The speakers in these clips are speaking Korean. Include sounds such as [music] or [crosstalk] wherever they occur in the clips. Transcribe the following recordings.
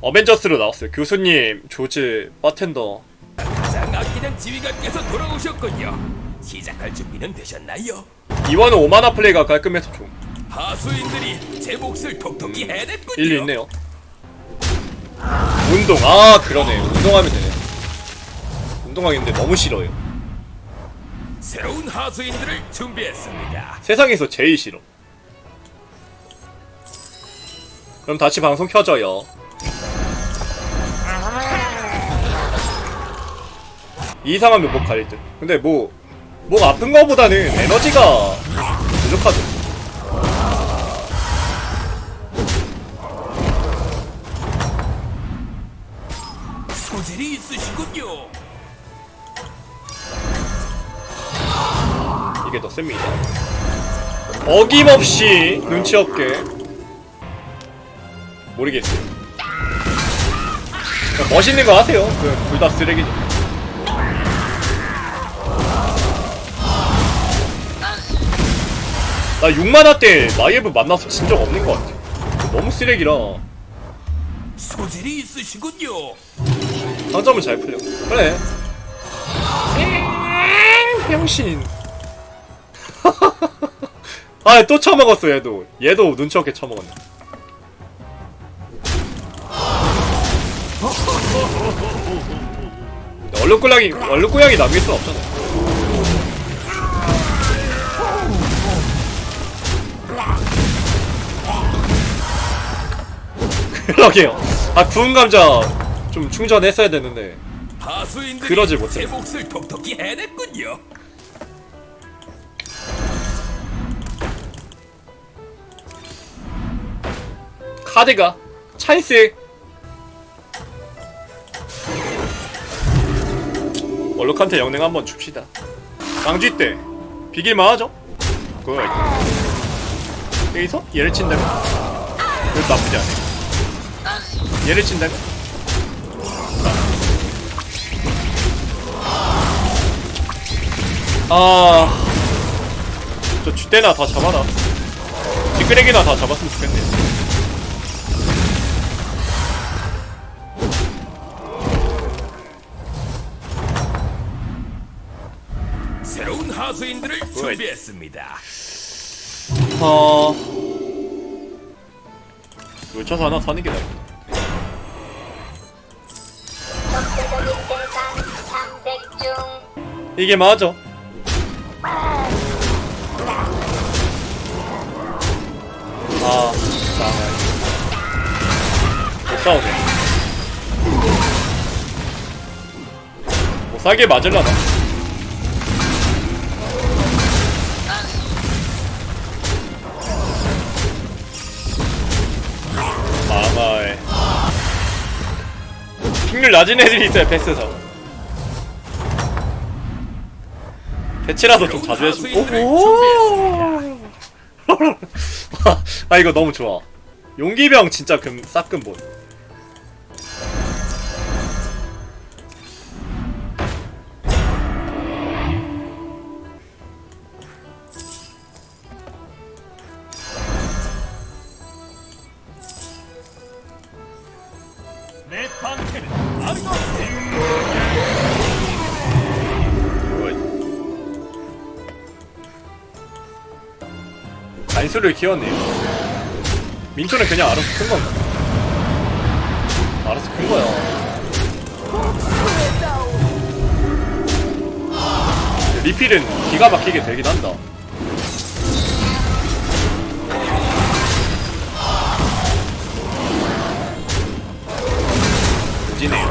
어벤져스로 나왔어요. 교수님, 조즈, 바텐더. 가장 아끼는 지휘관께서 돌아오셨군요. 시작할 준비는 되셨나요? 이원은 오마나 플레이가 깔끔해서 좀 하수인들이 제 몫을 톡톡히 해냈군요. 일리 있네요. 운동, 아 그러네. 운동하면 되네. 운동하겠는데 너무 싫어요. 새로운 하수인들을 준비했습니다. 세상에서 제일 싫어. 그럼 다시 방송 켜져요. 이상한 면목 가릴 듯. 근데 뭐, 목 아픈 거보다는 에너지가 부족하죠. 소질이 있으시군요. 이게 더 셉니다. 어김없이 눈치 없게 모르겠어요. 멋있는 거 하세요. 둘 다 쓰레기죠. 나 6만화 때 마이애브 만나서 진 적 없는 것 같아. 너무 쓰레기라 소질이 있으시군요. 상점은 잘 풀려. 그래. 병신. [laughs] 아, 또 처먹었어, 얘도. 얘도 눈치 없게 처먹었네. 얼룩고양이, 얼룩고양이 남길 순 없잖아. 그러게요. 아, 구운 감자 좀 충전했어야 되는데. 하수인들이 그러지 못해. 제 몫을 톡톡히 해냈군요. 카드가 찬스 얼룩한테 영능 한번 줍시다 깡쥐 때 비길만 하죠? 굿 여기서 얘를 친다면 그것도 나쁘지 않네 얘를 친다면? 아... 저 쥐떼나 다 잡아라. 쥐끄레기나 다 잡았으면 좋겠네. 새로운 하수인들을 준비했습니다. 어... 롤쳐서 하나 사는 게 나겠 이게 맞아. 아, 나가야 못 싸우네. 못 살게 맞을라나? 마마에 픽률 낮은 애들이 있어요 패스에서 배치라도 좀 자주 하수인들을 오호 [laughs] 아 이거 너무 좋아. 용기병 진짜 금 싹금본 단수를 키웠네요. 민초는 그냥 알아서 큰 건가? 알아서 큰 거야. 리필은 기가 막히게 되긴 한다. 무지네요.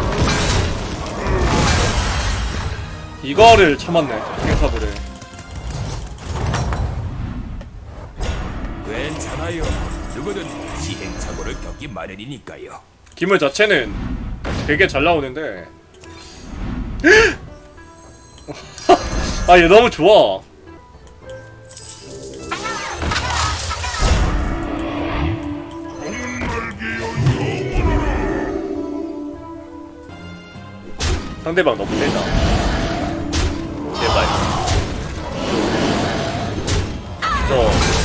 이거를 참았네 행사부를 괜찮아요. 누구든 시행착오를 겪기 마련이니까요. 기물 자체는 되게 잘 나오는데 아 얘 너무 좋아 상대방 너무 세다 제발 저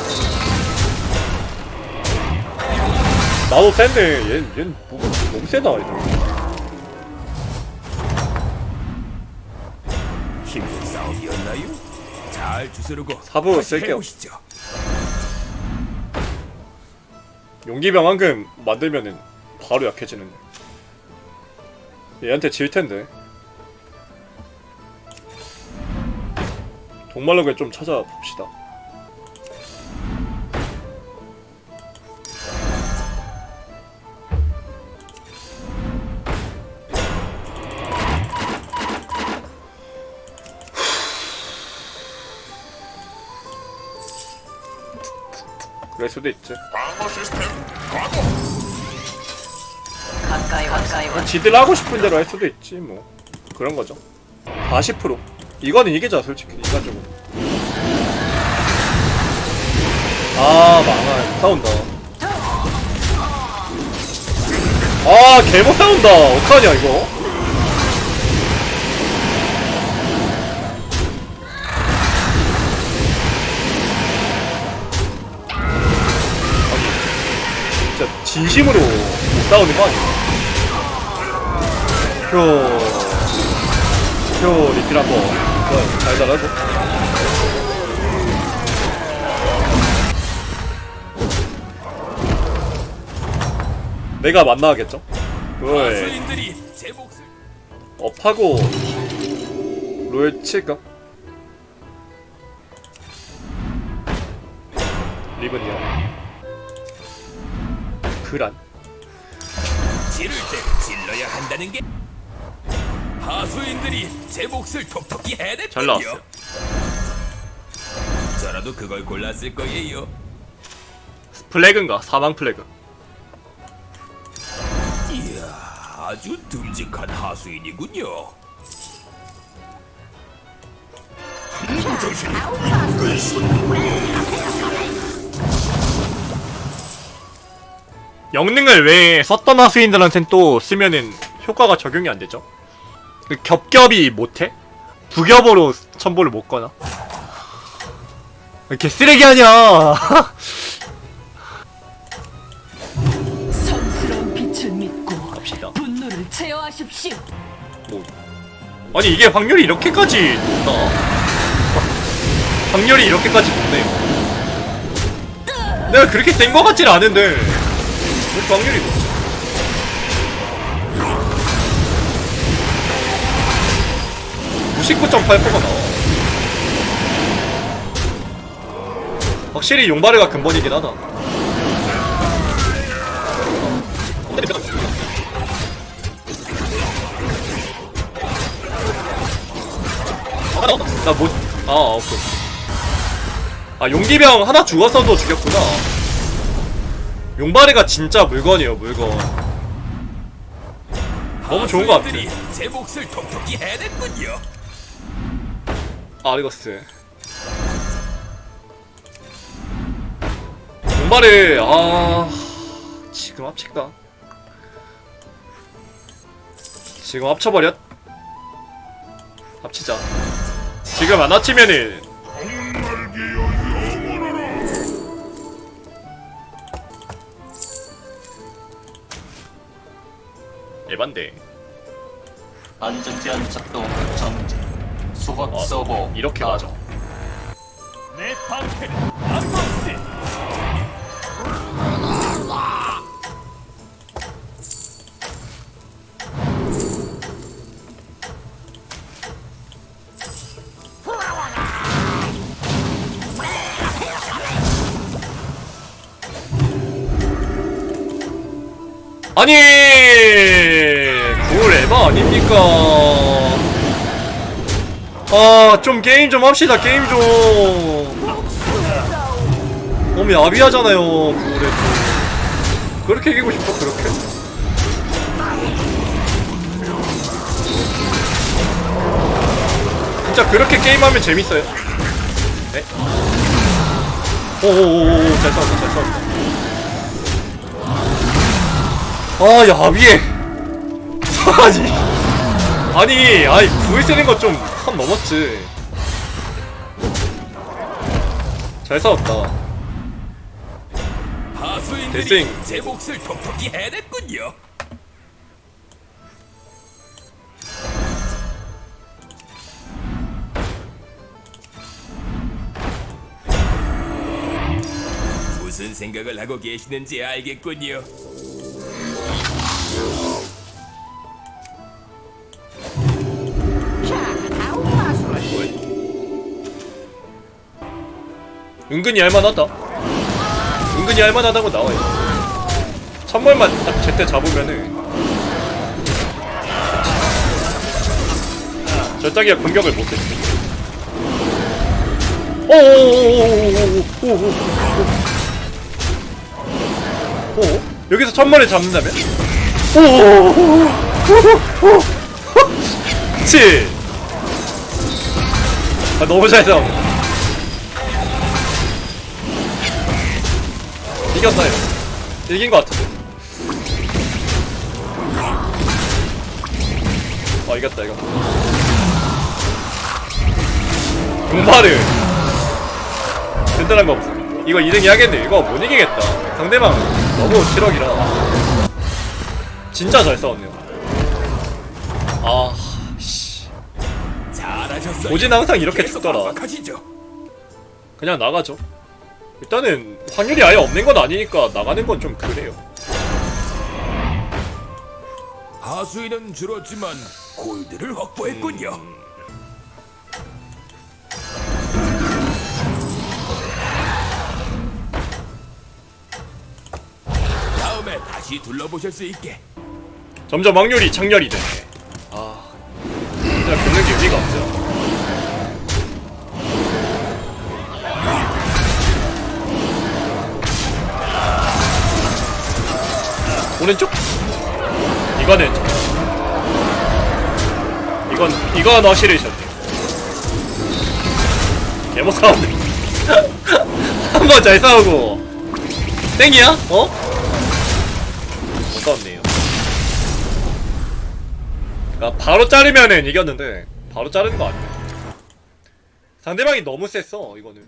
나도 센데, 얘, 얘는 뭐, 너무 세다, 얘들. 힘든 싸움이었나요? 잘 주스르고 사부 다시 쓸게요. 해보시죠. 용기병 황금 만들면은 바로 약해지는데. 얘한테 질 텐데. 동말로그 좀 찾아봅시다. 그럴 수도 있지. 가까이 가까이 와. 지들 하고 싶은 대로 할 수도 있지 뭐. 그런 거죠. 40% 이거는 이기자 솔직히. 인간적으로 아 망할. 싸운다. 아 개못 싸운다. 어떡하냐 이거 진심으로 못 싸우는 거 아니야 표, 표 리필 한 번. 잘 달아줘. 내가 만나야겠죠? 왜? 업하고 롤 칠까? 리븐이야. 그란. 지를 때 질러야 한다는 게 하수인들이 제 몫을 톡톡히 해냈군요. 잘 나왔어요. 저라도 그걸 골랐을 거예요. 플래그인가? 사망 플래그. 이야, 아주 듬직한 하수인이군요. 영능을 왜 썼던 하수인들한텐 또 쓰면은 효과가 적용이 안 되죠? 그 겹겹이 못해? 부겹으로 첨보를 못 거나? 이렇게 쓰레기 아니야! [laughs] 성스러운 빛을 믿고 갑시다. 분노를 제어하십시오. 뭐. 아니 이게 확률이 이렇게까지 높다. 확률이 이렇게까지 높네. 내가 그렇게 센 거 같진 않은데 왜 이렇게 확률이 높지? (99.8%가) 나와 확실히 용바르가 근본이긴 하다 나 뭐, 아, 오케이. 아, 용기병 하나 죽었어도 죽였구나. 용바리가 진짜 물건이에요, 물건. 너무 좋은 것 같아. 제 몫을 톡톡히 해냈군요. 아리거스. 용바리, 아, 지금 합칠까? 지금 합쳐버렸? 합치자. 지금 안 합치면은 에반데. 안전제한 작동 정지 수박 어, 서버 이렇게. 맞아. 내 방패는 암로스. 아니 에바 아닙니까? 아, 좀 게임 좀 합시다, 게임 좀. 너무 아비하잖아요 그래도 그렇게 이기고 싶어, 그렇게. 진짜 그렇게 게임하면 재밌어요. 네? 오오오오, 잘 싸웠다, 잘 싸웠다. 아, 야비해. 아니 아니 아니 구일 쓰는 거 좀 한 넘었지. 잘 싸웠다. 하수인들이 대생. 제 몫을 톡톡히 해냈군요. 무슨 생각을 하고 계시는지 알겠군요. 은근히 할만하다. 은근히 할만하다고 나와요. 선물만 딱 제때 잡으면은 절딱이가 공격을 못해. 오오오오오오오오오오 여기서 천만을 잡는다면? 오오오오오오오 그치 아 너무 잘 싸워 이겼어요. 이긴 것 같은데? 아 이겼다 이거. 공파를 든든한 거 없어. 이거 2등 해야겠네. 이거 못 이기겠다. 상대방 너무 7억이라. 진짜 잘 싸웠네요. 아 씨. 잘하셨어요. 오진 항상 이렇게 죽더라. 그냥 나가죠 일단은 확률이 아예 없는 건 아니니까 나가는 건 좀 그래요. 하수인은 줄었지만 골드를 확보했군요. 다음에 다시 둘러보실 수 있게. 점점 확률이 창렬이 되네. 아 진짜 긁는 게 의미가 없어 오른쪽? 이거는 이건 이건 어시레이션이에요 개못 싸우네 한번 잘 싸우고 땡이야? 어? 못 싸웠네요 아, 바로 자르면은 이겼는데 바로 자르는 거 아니야 상대방이 너무 셌어 이거는